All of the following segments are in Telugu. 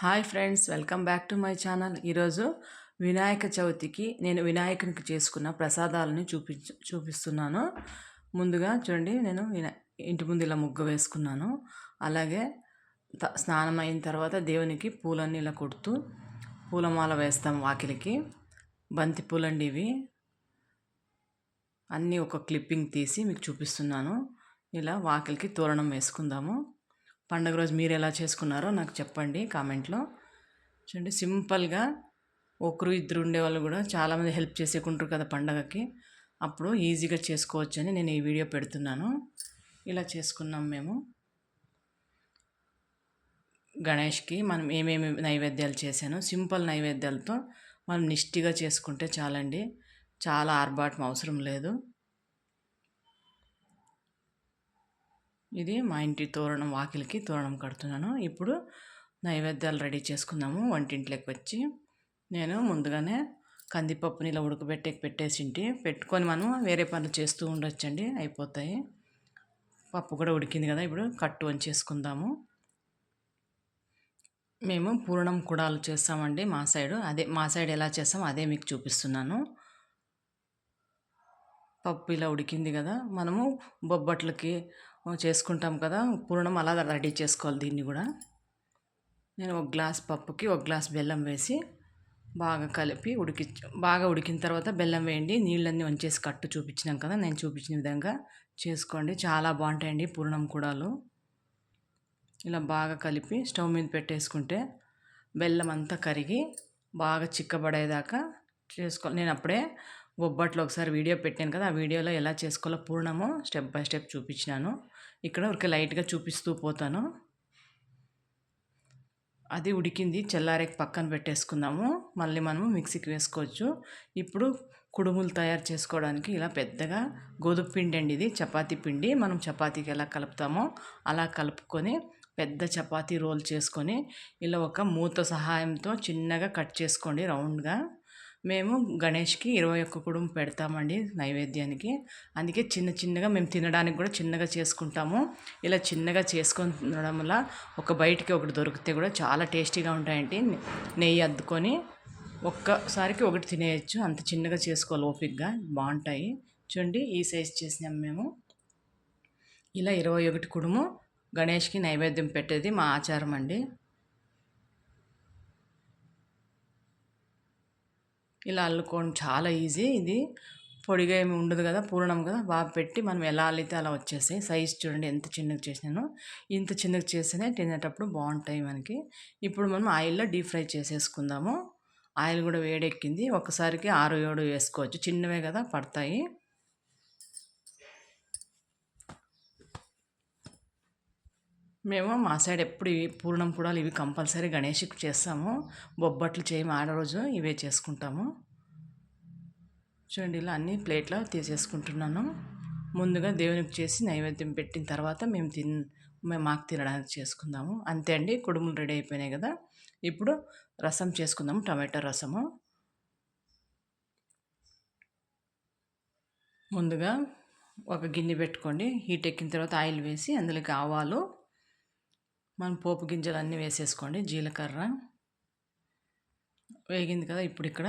Hi friends welcome back to my channel. ఈరోజు వినాయక చవితికి నేను వినాయకునికి చేసుకున్న ప్రసాదాలని చూపి చూపిస్తున్నాను. ముందుగా చూడండి నేను వినా ఇంటి ముందు ఇలా ముగ్గు వేసుకున్నాను. అలాగే స్నానం అయిన తర్వాత దేవునికి పూలన్నీ ఇలా కొడుతూ పూలమాల వేస్తాం వాకిలికి. బంతి పూలండి ఇవి. అన్నీ ఒక క్లిప్పింగ్ తీసి మీకు చూపిస్తున్నాను. ఇలా వాకిలికి తోరణం వేసుకుందాము. పండగ రోజు మీరు ఎలా చేసుకున్నారో నాకు చెప్పండి కామెంట్లో. చూడండి సింపుల్గా ఒకరు ఇద్దరు ఉండేవాళ్ళు కూడా చాలామంది హెల్ప్ చేసేకుంటారు కదా పండగకి. అప్పుడు ఈజీగా చేసుకోవచ్చు అని నేను ఈ వీడియో పెడుతున్నాను. ఇలా చేసుకున్నాం మేము. గణేష్కి మనం ఏమేమి నైవేద్యాలు చేశాను సింపుల్ నైవేద్యాలతో మనం నిష్టిగా చేసుకుంటే చాలండి. చాలా ఆర్భాటం అవసరం లేదు. ఇది మా ఇంటి తోరణం వాకిలికి తోరణం కడుతున్నాను. ఇప్పుడు నైవేద్యాలు రెడీ చేసుకుందాము. వంటింట్లోకి వచ్చి నేను ముందుగానే కందిపప్పుని ఇలా ఉడకబెట్టి పెట్టేసింటి. పెట్టుకొని మనం వేరే పనులు చేస్తూ ఉండొచ్చండి. అయిపోతాయి. పప్పు కూడా ఉడికింది కదా ఇప్పుడు కట్టు వంచేసుకుందాము. మేము పూర్ణం కుడాలు చేస్తామండి మా సైడు. అదే మా సైడ్ ఎలా చేస్తాం అదే మీకు చూపిస్తున్నాను. పప్పు ఇలా ఉడికింది కదా మనము బొబ్బట్లకి చేసుకుంటాం కదా. పూర్ణం అలా రెడీ చేసుకోవాలి దీన్ని కూడా. నేను ఒక గ్లాస్ పప్పుకి ఒక గ్లాస్ బెల్లం వేసి బాగా కలిపి ఉడికి బాగా ఉడికిన తర్వాత బెల్లం వేయండి. నీళ్ళన్నీ వంచేసి కట్టు చూపించినాం కదా. నేను చూపించిన విధంగా చేసుకోండి. చాలా బాగుంటాయండి పూర్ణం కూడాలు. ఇలా బాగా కలిపి స్టవ్ మీద పెట్టేసుకుంటే బెల్లం అంతా కరిగి బాగా చిక్కబడేదాకా చేసుకో నేను అప్పుడే బొబ్బట్లో ఒకసారి వీడియో పెట్టాను కదా. ఆ వీడియోలో ఎలా చేసుకోవాలో పూర్ణము స్టెప్ బై స్టెప్ చూపించినాను. ఇక్కడ ఒక లైట్గా చూపిస్తూ పోతాను. అది ఉడికింది చల్లారేకి పక్కన పెట్టేసుకుందాము మళ్ళీ మనము మిక్సీకి వేసుకోవచ్చు. ఇప్పుడు కుడుములు తయారు చేసుకోవడానికి ఇలా పెద్దగా గోధుమ పిండి అండి ఇది చపాతీ పిండి. మనం చపాతీకి ఎలా కలుపుతామో అలా కలుపుకొని పెద్ద చపాతీ రోల్ చేసుకొని ఇలా ఒక మూత సహాయంతో చిన్నగా కట్ చేసుకోండి రౌండ్గా. మేము గణేష్కి ఇరవై ఒక్క కుడుం పెడతామండి నైవేద్యానికి. అందుకే చిన్న చిన్నగా మేము తినడానికి కూడా చిన్నగా చేసుకుంటాము. ఇలా చిన్నగా చేసుకొని తినడం వల్ల ఒక బయటికి ఒకటి దొరికితే కూడా చాలా టేస్టీగా ఉంటాయండి. నెయ్యి అద్దుకొని ఒక్కసారికి ఒకటి తినేయచ్చు. అంత చిన్నగా చేసుకోవాలి ఓపిక్గా బాగుంటాయి. చూడండి ఈ సైజ్ చేసినాం మేము. ఇలా ఇరవై ఒకటి కుడుము గణేష్కి నైవేద్యం పెట్టేది మా ఆచారం అండి. ఇలా అల్లుకోవడం చాలా ఈజీ. ఇది పొడిగా ఏమి ఉండదు కదా పూర్ణం కదా బాగా పెట్టి మనం ఎలా అల్లితే అలా వచ్చేస్తాయి. సైజ్ చూడండి ఎంత చిన్నగా చేసినాను. ఇంత చిన్నగా చేస్తేనే తినేటప్పుడు బాగుంటాయి మనకి. ఇప్పుడు మనం ఆయిల్లో డీప్ ఫ్రై చేసేసుకుందాము. ఆయిల్ కూడా వేడెక్కింది. ఒకసారికి ఆరు ఏడు వేసుకోవచ్చు. చిన్నవే కదా పడతాయి. మేము మా సైడ్ ఎప్పుడు ఇవి పూర్ణం కూడా ఇవి కంపల్సరీ గణేష్కి చేస్తాము. బొబ్బట్లు చేయము ఆడ రోజు ఇవే చేసుకుంటాము. చూడండి ఇలా అన్ని ప్లేట్లో తీసేసుకుంటున్నాను. ముందుగా దేవునికి చేసి నైవేద్యం పెట్టిన తర్వాత మేము తిన్ మేము మాకు తినడానికి చేసుకుందాము. అంతే అండి కుడుములు రెడీ అయిపోయినాయి కదా. ఇప్పుడు రసం చేసుకుందాము టమాటో రసము. ముందుగా ఒక గిన్నె పెట్టుకోండి. హీట్ ఎక్కిన తర్వాత ఆయిల్ వేసి అందులోకి ఆవాలు మనం పోపు గింజలు అన్నీ వేసేసుకోండి జీలకర్ర. వేగింది కదా ఇప్పుడు ఇక్కడ.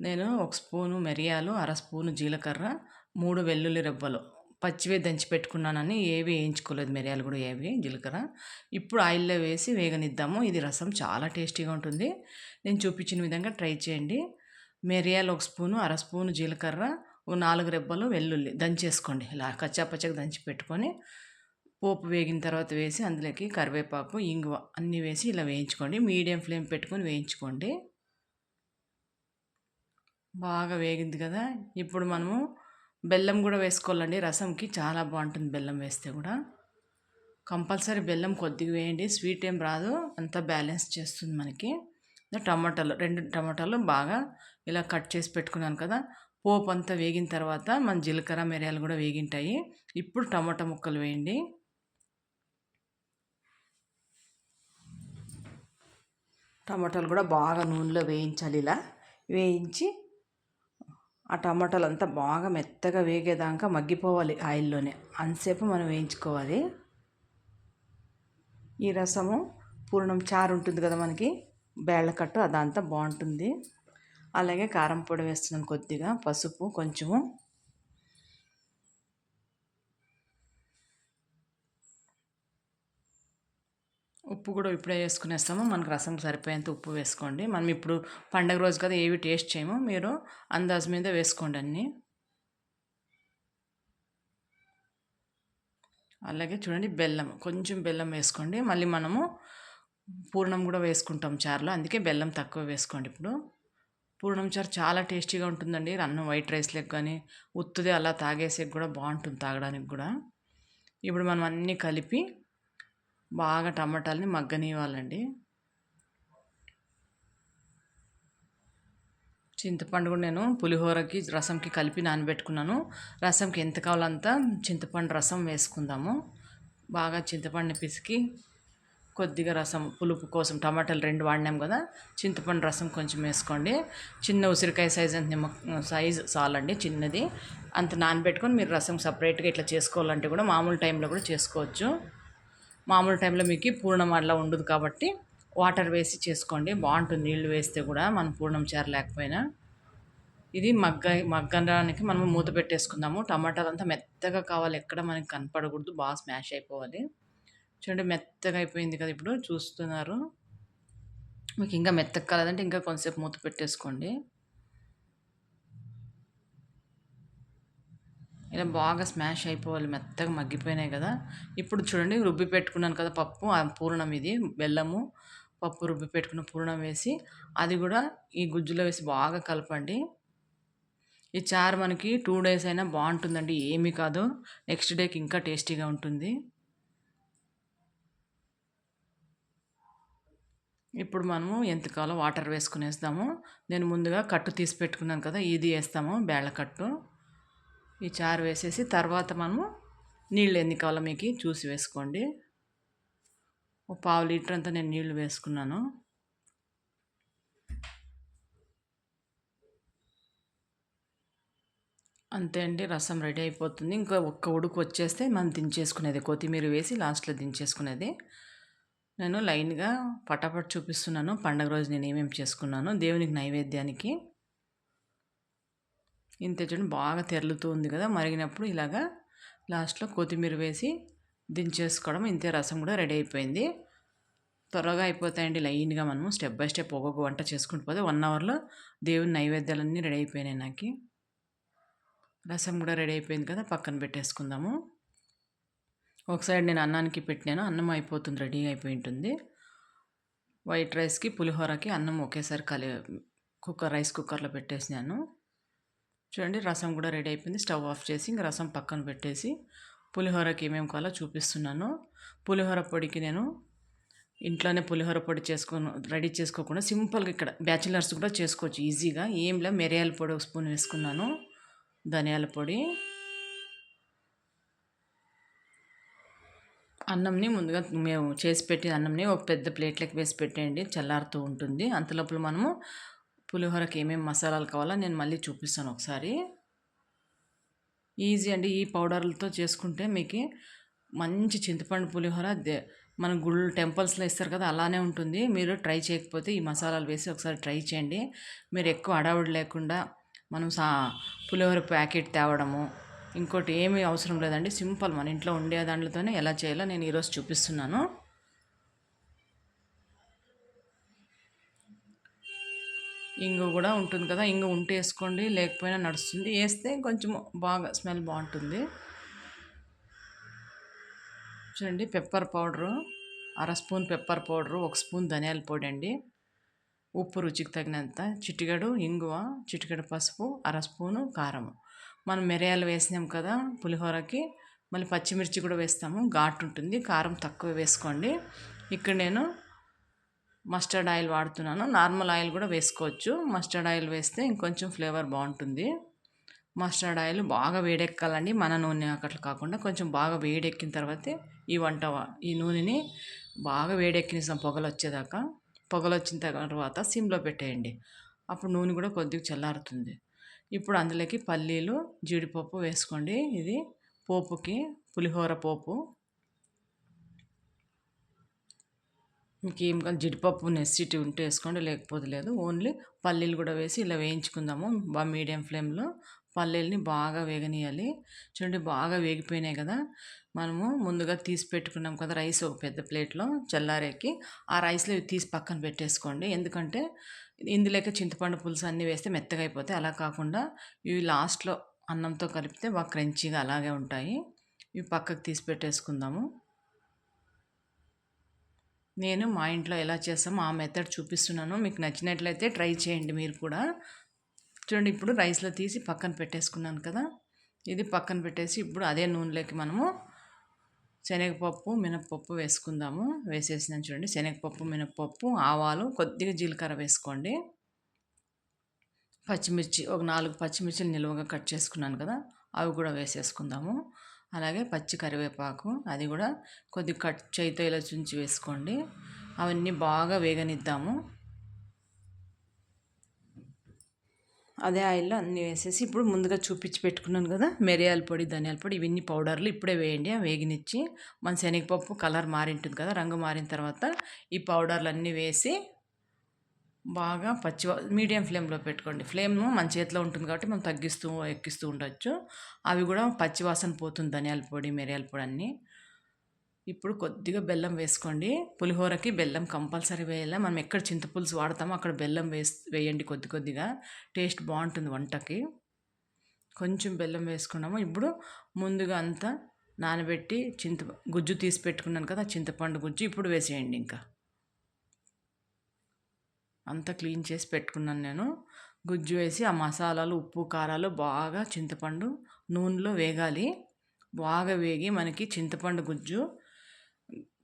నేను ఒక స్పూను మిరియాలు అర స్పూను జీలకర్ర మూడు వెల్లుల్లి రెబ్బలు. పచ్చివే దంచి పెట్టుకున్నానని ఏవి వేయించుకోలేదు మిరియాలు కూడా ఏవి జీలకర్ర. ఇప్పుడు ఆయిల్లో వేసి వేగనిద్దాము. ఇది రసం చాలా టేస్టీగా ఉంటుంది. నేను చూపించిన విధంగా ట్రై చేయండి. మిరియాలు ఒక స్పూను అర స్పూను జీలకర్ర ఓ నాలుగు రెబ్బలు వెల్లుల్లి దంచేసుకోండి. ఇలా కచ్చాపచ్చగా దంచి పెట్టుకొని పోపు వేగిన తర్వాత వేసి అందులోకి కరివేపాకు ఇంగువ అన్నీ వేసి ఇలా వేయించుకోండి. మీడియం ఫ్లేమ్ పెట్టుకొని వేయించుకోండి. బాగా వేగింది కదా. ఇప్పుడు మనము బెల్లం కూడా వేసుకోవాలండి. రసంకి చాలా బాగుంటుంది బెల్లం వేస్తే కూడా. కంపల్సరీ బెల్లం కొద్దిగా వేయండి. స్వీట్ ఏం రాదు. అంతా బ్యాలెన్స్ చేస్తుంది మనకి. టమాటాలు రెండు టమాటాలు బాగా ఇలా కట్ చేసి పెట్టుకున్నాను కదా. పోపు అంతా వేగిన తర్వాత మన జీలకర్ర మిరియాలు కూడా వేగింటాయి. ఇప్పుడు టమాటా ముక్కలు వేయండి. టమాటాలు కూడా బాగా నూనెలో వేయించాలి ఇలా. వేయించి ఆ టమాటాలు అంతా బాగా మెత్తగా వేగేదాకా మగ్గిపోవాలి ఆయిల్లోనే. అంతసేపు మనం వేయించుకోవాలి. ఈ రసము పూర్ణం చారు ఉంటుంది కదా మనకి బేళ్ళకట్టు అదంతా బాగుంటుంది. అలాగే కారం పొడి వేస్తున్నాను కొద్దిగా పసుపు కొంచెము. ఉప్పు కూడా ఇప్పుడే వేసుకునేస్తాము. మనకు రసం సరిపోయేంత ఉప్పు వేసుకోండి. మనం ఇప్పుడు పండగ రోజు కదా ఏవి టేస్ట్ చేయము. మీరు అందాజు మీద వేసుకోండి అన్నీ. అలాగే చూడండి బెల్లం కొంచెం బెల్లం వేసుకోండి. మళ్ళీ మనము పూర్ణం కూడా వేసుకుంటాం చారులో. అందుకే బెల్లం తక్కువ వేసుకోండి ఇప్పుడు. పూర్ణం చారు చాలా టేస్టీగా ఉంటుందండి. అన్నం వైట్ రైస్లకు కానీ ఉత్తుది అలా తాగేసేకి కూడా బాగుంటుంది తాగడానికి కూడా. ఇప్పుడు మనం అన్నీ కలిపి బాగా టమాటాలని మగ్గనివ్వాలండి. చింతపండు కూడా నేను పులిహోరకి రసంకి కలిపి నానబెట్టుకున్నాను. రసంకి ఎంత కావాలంతా చింతపండు రసం వేసుకుందాము. బాగా చింతపండుని పిసికి కొద్దిగా రసం పులుపు కోసం టమాటాలు రెండు వాడినాం కదా చింతపండు రసం కొంచెం వేసుకోండి. చిన్న ఉసిరికాయ సైజ్ అంత నిమ్మ సైజ్ చాలండి చిన్నది. అంత నానబెట్టుకొని మీరు రసం సపరేట్గా ఇట్లా చేసుకోవాలంటే కూడా మామూలు టైంలో కూడా చేసుకోవచ్చు. మామూలు టైంలో మీకు పూర్ణం అట్లా ఉండదు కాబట్టి వాటర్ వేసి చేసుకోండి. బాగుంటుంది. నీళ్ళు వేస్తే కూడా మనం పూర్ణం చేరలేకపోయినా ఇది మగ్గ మగ్గడానికి మనం మూత పెట్టేసుకుందాము. టమాటాలు అంతా మెత్తగా కావాలి. ఎక్కడ మనకి కనపడకూడదు. బాగా స్మాష్ అయిపోవాలి. చూడండి మెత్తగా అయిపోయింది కదా ఇప్పుడు. చూస్తున్నారు. మీకు ఇంకా మెత్తగా కాలేదంటే ఇంకా కొంతసేపు మూత పెట్టేసుకోండి. ఇలా బాగా స్మాష్ అయిపోవాలి మెత్తగా మగ్గిపోయినాయి కదా. ఇప్పుడు చూడండి రుబ్బి పెట్టుకున్నాను కదా పప్పు ఆ పూర్ణం ఇది బెల్లము పప్పు రుబ్బి పెట్టుకున్న పూర్ణం వేసి అది కూడా ఈ గుజ్జులో వేసి బాగా కలపండి. ఈ చారు మనకి టూ డేస్ అయినా బాగుంటుందండి ఏమీ కాదు. నెక్స్ట్ డేకి ఇంకా టేస్టీగా ఉంటుంది. ఇప్పుడు మనము ఎంతకాలం వాటర్ వేసుకునేస్తాము. నేను ముందుగా కట్టు తీసి పెట్టుకున్నాను కదా ఇది వేస్తాము బేళ్ళ కట్టు ఈ చారు వేసేసి తర్వాత మనము నీళ్ళు ఎన్ని కావాలో మీకు చూసి వేసుకోండి. ఓ పావు లీటర్ అంతా నేను నీళ్ళు వేసుకున్నాను. అంతే అండి రసం రెడీ అయిపోతుంది. ఇంకా ఒక్క ఉడుకు వచ్చేస్తే మనం దించేసుకునేది కొత్తిమీర వేసి లాస్ట్లో దించేసుకునేది. నేను లైన్గా పటాపట్ చూపిస్తున్నాను. పండగ రోజు నేను ఏమేమి చేసుకున్నాను దేవునికి నైవేద్యానికి ఇంత చూడండి బాగా తెరలుతూ ఉంది కదా మరిగినప్పుడు ఇలాగా లాస్ట్లో కొత్తిమీర వేసి దించేసుకోవడం ఇంతే రసం కూడా రెడీ అయిపోయింది. త్వరగా అయిపోతాయండి లైన్గా మనము స్టెప్ బై స్టెప్ ఒక్కొక్క వంట చేసుకుంటూ పోతే వన్ అవర్లో దేవుని నైవేద్యాలన్నీ రెడీ అయిపోయినాయి నాకు. రసం కూడా రెడీ అయిపోయింది కదా పక్కన పెట్టేసుకుందాము. ఒక సైడ్ నేను అన్నానికి పెట్టినాను అన్నం అయిపోతుంది రెడీ అయిపోయి ఉంటుంది. వైట్ రైస్కి పులిహోరకి అన్నం ఒకేసారి కలి కుక్కర్ రైస్ కుక్కర్లో పెట్టేసినాను. చూడండి రసం కూడా రెడీ అయిపోయింది. స్టవ్ ఆఫ్ చేసి ఇంక రసం పక్కన పెట్టేసి పులిహోరకి ఏమేమి కావాలో చూపిస్తున్నాను. పులిహోర పొడికి నేను ఇంట్లోనే పులిహోర పొడి చేసుకొని రెడీ చేసుకోకుండా సింపుల్గా ఇక్కడ బ్యాచిలర్స్ కూడా చేసుకోవచ్చు. ఈజీగా ఏం లే మిరియాల పొడి ఒక స్పూన్ వేసుకున్నాను. ధనియాల పొడి. అన్నంని ముందుగా మేము చేసి పెట్టిన అన్నంని ఒక పెద్ద ప్లేట్లోకి వేసి పెట్టేయండి. చల్లారుతూ ఉంటుంది. అంతలోపల మనము పులిహోరకి ఏమేమి మసాలాలు కావాలో నేను మళ్ళీ చూపిస్తాను ఒకసారి. ఈజీ అండి ఈ పౌడర్లతో చేసుకుంటే మీకు మంచి చింతపండు పులిహోర మన గుళ్ళు టెంపుల్స్లో ఇస్తారు కదా అలానే ఉంటుంది. మీరు ట్రై చేయకపోతే ఈ మసాలాలు వేసి ఒకసారి ట్రై చేయండి. మీరు ఎక్కువ అడావుడు లేకుండా మనం సా పులిహోర ప్యాకెట్ తేవడము ఇంకోటి ఏమీ అవసరం లేదండి. సింపుల్ మన ఇంట్లో ఉండే దాంట్లోనే ఎలా చేయాలో నేను ఈరోజు చూపిస్తున్నాను. ఇంగు కూడా ఉంటుంది కదా ఇంగు ఉంటే వేసుకోండి లేకపోయినా నడుస్తుంది. వేస్తే కొంచెం బాగా స్మెల్ బాగుంటుంది. చూడండి పెప్పర్ పౌడరు అర స్పూన్ పెప్పర్ పౌడరు ఒక స్పూన్ ధనియాల పొడి అండి. ఉప్పు రుచికి తగినంత చిటికెడు ఇంగువ చిటికెడు పసుపు అర స్పూను కారం. మనం మిరియాలు వేసినాం కదా పులిహోరకి మళ్ళీ పచ్చిమిర్చి కూడా వేస్తాము ఘాటు ఉంటుంది కారం తక్కువ వేసుకోండి. ఇక్కడ నేను మస్టర్డ్ ఆయిల్ వాడుతున్నాను. నార్మల్ ఆయిల్ కూడా వేసుకోవచ్చు. మస్టర్డ్ ఆయిల్ వేస్తే ఇంకొంచెం ఫ్లేవర్ బాగుంటుంది. మస్టర్డ్ ఆయిల్ బాగా వేడెక్కాలండి. మన నూనె అట్లా కాకుండా కొంచెం బాగా వేడెక్కిన తర్వాతే ఈ వంట ఈ నూనెని బాగా వేడెక్కిన పొగలు వచ్చేదాకా పొగలు వచ్చిన తర్వాత సిమ్లో పెట్టేయండి. అప్పుడు నూనె కూడా కొద్దిగా చల్లారుతుంది. ఇప్పుడు అందులోకి పల్లీలు జీడిపప్పు వేసుకోండి. ఇది పోపుకి పులిహోర పోపు ఇంకేం ఏం కావాలి జీడిపప్పు నెసిటీ ఉంటే వేసుకోండి లేకపోతే లేదు. ఓన్లీ పల్లీలు కూడా వేసి ఇలా వేయించుకుందాము. బాగా మీడియం ఫ్లేమ్లో పల్లీలని బాగా వేగనీయాలి చూడండి బాగా వేగిపోయినాయి కదా. మనము ముందుగా తీసి పెట్టుకున్నాం కదా రైస్ ఒక పెద్ద ప్లేట్లో చల్లారేకి. ఆ రైస్లో ఇవి తీసి పక్కన పెట్టేసుకోండి. ఎందుకంటే ఇందులోకి చింతపండు పులుసు అన్నీ వేస్తే మెత్తగా అయిపోతాయి. అలా కాకుండా ఇవి లాస్ట్లో అన్నంతో కలిపితే బాగా క్రంచీగా అలాగే ఉంటాయి. ఇవి పక్కకు తీసి పెట్టేసుకుందాము. నేను మా ఇంట్లో ఎలా చేస్తామో ఆ మెథడ్ చూపిస్తున్నాను. మీకు నచ్చినట్లయితే ట్రై చేయండి మీరు కూడా. చూడండి ఇప్పుడు రైస్లో తీసి పక్కన పెట్టేసుకున్నాను కదా. ఇది పక్కన పెట్టేసి ఇప్పుడు అదే నూనెలోకి మనము శనగపప్పు మినప్పప్పు వేసుకుందాము. వేసేసినాను చూడండి శనగపప్పు మినప్పప్పు ఆవాలు కొద్దిగా జీలకర్ర వేసుకోండి. పచ్చిమిర్చి ఒక నాలుగు పచ్చిమిర్చిలు నిలువగా కట్ చేసుకున్నాను కదా అవి కూడా వేసేసుకుందాము. అలాగే పచ్చి కరివేపాకు అది కూడా కొద్ది కట్ చేయితో ఇలా చుంచి వేసుకోండి. అవన్నీ బాగా వేగనిద్దాము. అదే ఆయిల్లో అన్నీ వేసేసి ఇప్పుడు ముందుగా చూపించి పెట్టుకున్నాను కదా మిరియాల పొడి ధనియాల పొడి ఇవన్నీ పౌడర్లు ఇప్పుడే వేయండి. వేగినిచ్చి మన శనగపప్పు కలర్ మారింటుంది కదా రంగు మారిన తర్వాత ఈ పౌడర్లు అన్నీ వేసి బాగా పచ్చి మీడియం ఫ్లేమ్లో పెట్టుకోండి. ఫ్లేమ్ మన చేతిలో ఉంటుంది కాబట్టి మనం తగ్గిస్తూ ఎక్కిస్తూ ఉండొచ్చు. అవి కూడా పచ్చి వాసన పోతుంది ధనియాల పొడి మిరియాల పొడి అన్నీ. ఇప్పుడు కొద్దిగా బెల్లం వేసుకోండి. పులిహోరకి బెల్లం కంపల్సరీ వేయాలి. మనం ఎక్కడ చింతపులుసు వాడతామో అక్కడ బెల్లం వేసి వేయండి కొద్ది కొద్దిగా. టేస్ట్ బాగుంటుంది వంటకి. కొంచెం బెల్లం వేసుకున్నాము. ఇప్పుడు ముందుగా అంతా నానబెట్టి చింత గుజ్జు తీసి పెట్టుకున్నాను కదా చింతపండు గుజ్జు. ఇప్పుడు వేసేయండి ఇంకా. అంతా క్లీన్ చేసి పెట్టుకున్నాను నేను. గుజ్జు వేసి ఆ మసాలాలు ఉప్పు కారాలు బాగా చింతపండు నూనెలో వేగాలి. బాగా వేగి మనకి చింతపండు గుజ్జు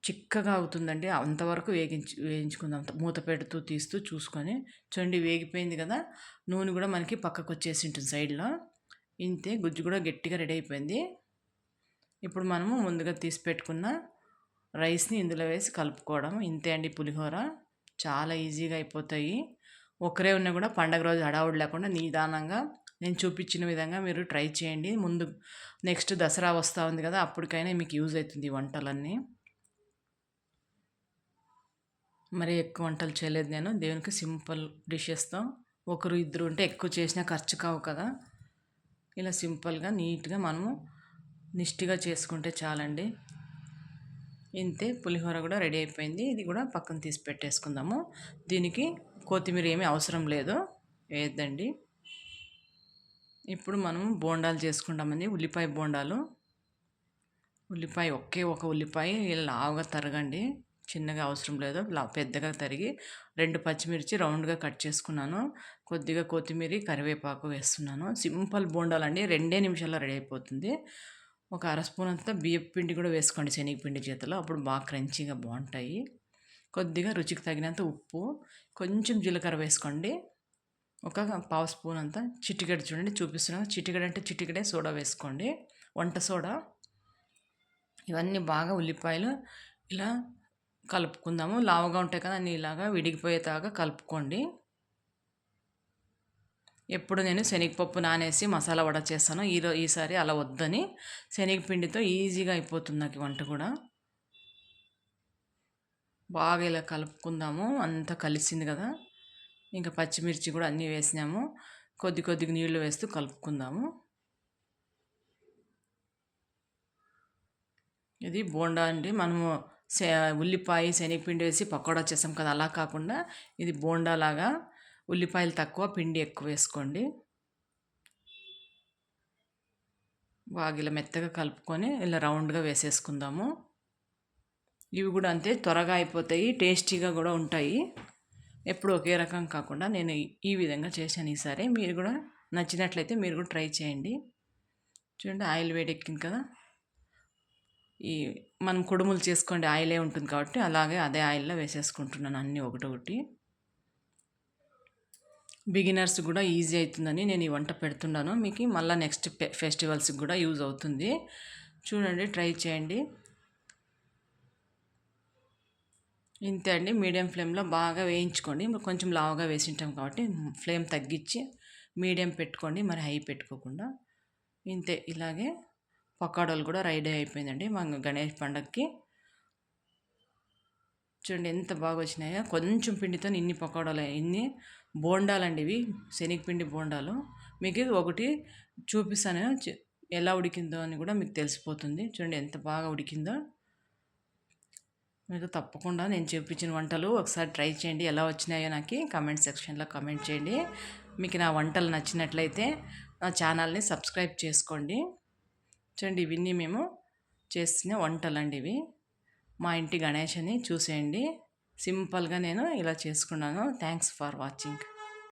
చిక్కగా అవుతుందండి. అంతవరకు వేగించి వేయించుకుందాం. మూత పెడుతూ తీస్తూ చూసుకొని చూడండి వేగిపోయింది కదా నూనె కూడా మనకి పక్కకు వచ్చేసి ఉంటుంది సైడ్లో. ఇంతే గుజ్జు కూడా గట్టిగా రెడీ అయిపోయింది. ఇప్పుడు మనము ముందుగా తీసి పెట్టుకున్న రైస్ని ఇందులో వేసి కలుపుకోవడం. ఇంతే అండి పులిహోర. చాలా ఈజీగా అయిపోతాయి. ఒకరే ఉన్నా కూడా పండగ రోజు హడావుడి లేకుండా నిదానంగా నేను చూపించిన విధంగా మీరు ట్రై చేయండి. ముందు నెక్స్ట్ దసరా వస్తూ ఉంది కదా అప్పటికైనా మీకు యూజ్ అవుతుంది ఈ వంటలన్నీ. మరి ఎక్కువ వంటలు చేయలేదు నేను. దేవునికి సింపుల్ డిషెస్తో ఒకరు ఇద్దరు ఉంటే ఎక్కువ చేసినా ఖర్చు కావు కదా. ఇలా సింపుల్గా నీట్గా మనము నిష్టిగా చేసుకుంటే చాలండి. ఇంతే పులిహోర కూడా రెడీ అయిపోయింది. ఇది కూడా పక్కన తీసి పెట్టేసుకుందాము. దీనికి కొత్తిమీర ఏమీ అవసరం లేదు. వేద్దండి ఇప్పుడు మనం బోండాలు చేసుకుంటామండి. ఉల్లిపాయ బోండాలు. ఉల్లిపాయ ఒకే ఒక ఉల్లిపాయ ఇలా లావుగా తరగండి. చిన్నగా అవసరం లేదు. పెద్దగా తరిగి రెండు పచ్చిమిర్చి రౌండ్గా కట్ చేసుకున్నాను. కొద్దిగా కొత్తిమీర కరివేపాకు వేస్తున్నాను. సింపుల్ బోండాలు అండి రెండే నిమిషాల్లో రెడీ అయిపోతుంది. ఒక అర స్పూన్ అంతా బియ్యం పిండి కూడా వేసుకోండి శనగపిండి చేతిలో అప్పుడు బాగా క్రంచీగా బాగుంటాయి. కొద్దిగా రుచికి తగినంత ఉప్పు కొంచెం జీలకర్ర వేసుకోండి. ఒక పావు స్పూన్ అంతా చిటికెడ చూడండి చూపిస్తున్నాను చిటికెడ అంటే చిటికెడే సోడా వేసుకోండి. వంట సోడా. ఇవన్నీ బాగా ఉల్లిపాయలు ఇలా కలుపుకుందాము. లావుగా ఉంటాయి కదా అన్నీ ఇలాగా విడిగిపోయేదాకా కలుపుకోండి. ఎప్పుడు నేను శనగపప్పు నానేసి మసాలా వడ చేస్తాను ఈరో ఈసారి అలా వద్దని శనగపిండితో ఈజీగా అయిపోతుంది నాకు వంట కూడా. బాగా ఇలా కలుపుకుందాము. అంతా కలిసింది కదా. ఇంకా పచ్చిమిర్చి కూడా అన్నీ వేసినాము. కొద్ది కొద్దిగా నీళ్ళు వేస్తూ కలుపుకుందాము. ఇది బోండా అండి. మనము ఉల్లిపాయ శనగపిండి వేసి పకోడా చేసాం కదా. అలా కాకుండా ఇది బోండా లాగా ఉల్లిపాయలు తక్కువ పిండి ఎక్కువ వేసుకోండి. బాగా ఇలా మెత్తగా కలుపుకొని ఇలా రౌండ్గా వేసేసుకుందాము. ఇవి కూడా అంతే త్వరగా అయిపోతాయి టేస్టీగా కూడా ఉంటాయి. ఎప్పుడు ఒకే రకం కాకుండా నేను ఈ విధంగా చేశాను ఈసారి. మీరు కూడా నచ్చినట్లయితే మీరు కూడా ట్రై చేయండి. చూడండి ఆయిల్ వేడెక్కింది కదా. ఈ మనం కుడుములు చేసుకోండి ఆయిలే ఉంటుంది కాబట్టి అలాగే అదే ఆయిల్లో వేసేసుకుంటున్నాను అన్నీ ఒకటొకటి. బిగినర్స్ కూడా ఈజీ అవుతుందని నేను ఈ వంట పెడుతున్నాను. మీకు మళ్ళీ నెక్స్ట్ ఫెస్టివల్స్కి కూడా యూజ్ అవుతుంది. చూడండి ట్రై చేయండి. ఇంతే అండి. మీడియం ఫ్లేమ్లో బాగా వేయించుకోండి. కొంచెం లావుగా వేసింటాం కాబట్టి ఫ్లేమ్ తగ్గించి మీడియం పెట్టుకోండి. మరి హై పెట్టుకోకుండా. ఇంతే ఇలాగే పకోడాలు కూడా రెడీ అయిపోయిందండి. మా గణేష్ పండగకి చూడండి ఎంత బాగా వచ్చినాయో. కొంచెం పిండితో ఇన్ని పకోడాలు ఇన్ని బోండాలండి ఇవి శనగపిండి బోండాలు. మీకు ఒకటి చూపిస్తాను. ఎలా ఉడికిందో అని కూడా మీకు తెలిసిపోతుంది. చూడండి ఎంత బాగా ఉడికిందో. మీరు తప్పకుండా నేను చూపించిన వంటలు ఒకసారి ట్రై చేయండి. ఎలా వచ్చినాయో నాకు కమెంట్ సెక్షన్లో కమెంట్ చేయండి. మీకు నా వంటలు నచ్చినట్లయితే నా ఛానల్ని సబ్స్క్రైబ్ చేసుకోండి. చూడండి ఇవన్నీ మేము చేసిన వంటలండి ఇవి మా ఇంటి గణేష్ అని చూసేయండి. సింపుల్గా నేను ఇలా చేసుకున్నాను. Thanks for watching.